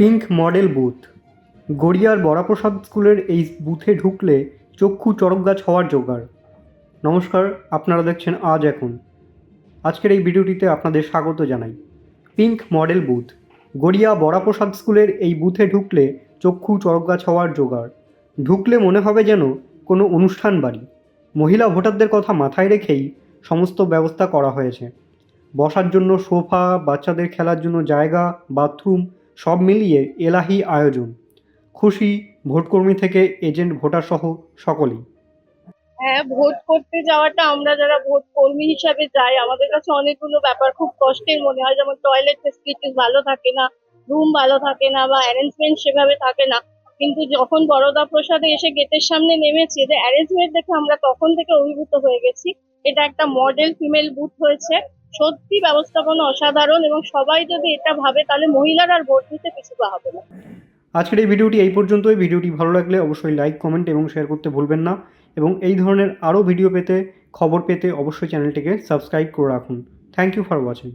Pink model booth. গড়িয়ার বরাপ্রসাদ স্কুলের এই বুথে ঢুকলে চক্ষু চড়ক গাছ হওয়ার জোগাড়। নমস্কার, আপনারা দেখছেন আজ এখন। আজকের এই ভিডিওটিতে আপনাদের স্বাগত জানাই। Pink model booth. Garia Baraprasad স্কুলের এই বুথে ঢুকলে চক্ষু চড়ক গাছ হওয়ার জোগাড়। ঢুকলে মনে হবে যেন কোনো অনুষ্ঠান বাড়ি। মহিলা ভোটারদের কথা মাথায় রেখেই সমস্ত ব্যবস্থা করা হয়েছে। বসার জন্য সোফা, বাচ্চাদের খেলার জন্য জায়গা, বাথরুম সব মিলিয়ে এলাহি আয়োজন। খুশি ভোটকর্মী থেকে এজেন্ট ভোটার সহ সকলেই। হ্যাঁ ভোট করতে যাওয়াটা আমরা যারা ভোট কর্মী হিসাবে যাই, আমাদের কাছে অনেকগুলো ব্যাপার খুব কষ্টের মনে হয়। যেমন টয়লেট ফেসিলিটিস ভালো থাকে না রুম ভালো থাকে না বা অ্যারেঞ্জমেন্ট সেভাবে থাকে না। কিন্তু যখন বরদা প্রসাদে এসে গেটের সামনে নেমেছি, যে অ্যারেঞ্জমেন্ট দেখে আমরা তখন থেকে অভিভূত হয়ে গেছি। এটা একটা মডেল ফিমেল বুথ হয়েছে। সত্যি ব্যবস্থাপনা অসাধারণ এবং সবাই যদি এটা ভাবে, তাহলে মহিলারা আর ভোট দিতে পিছু হবে না। আজকের এই ভিডিওটি এই পর্যন্তই। ভিডিওটি ভালো লাগলে অবশ্যই লাইক, কমেন্ট এবং শেয়ার করতে ভুলবেন না। এবং এই ধরনের আরও ভিডিও পেতে, খবর পেতে অবশ্যই চ্যানেলটিকে সাবস্ক্রাইব করে রাখুন। Thank you for watching.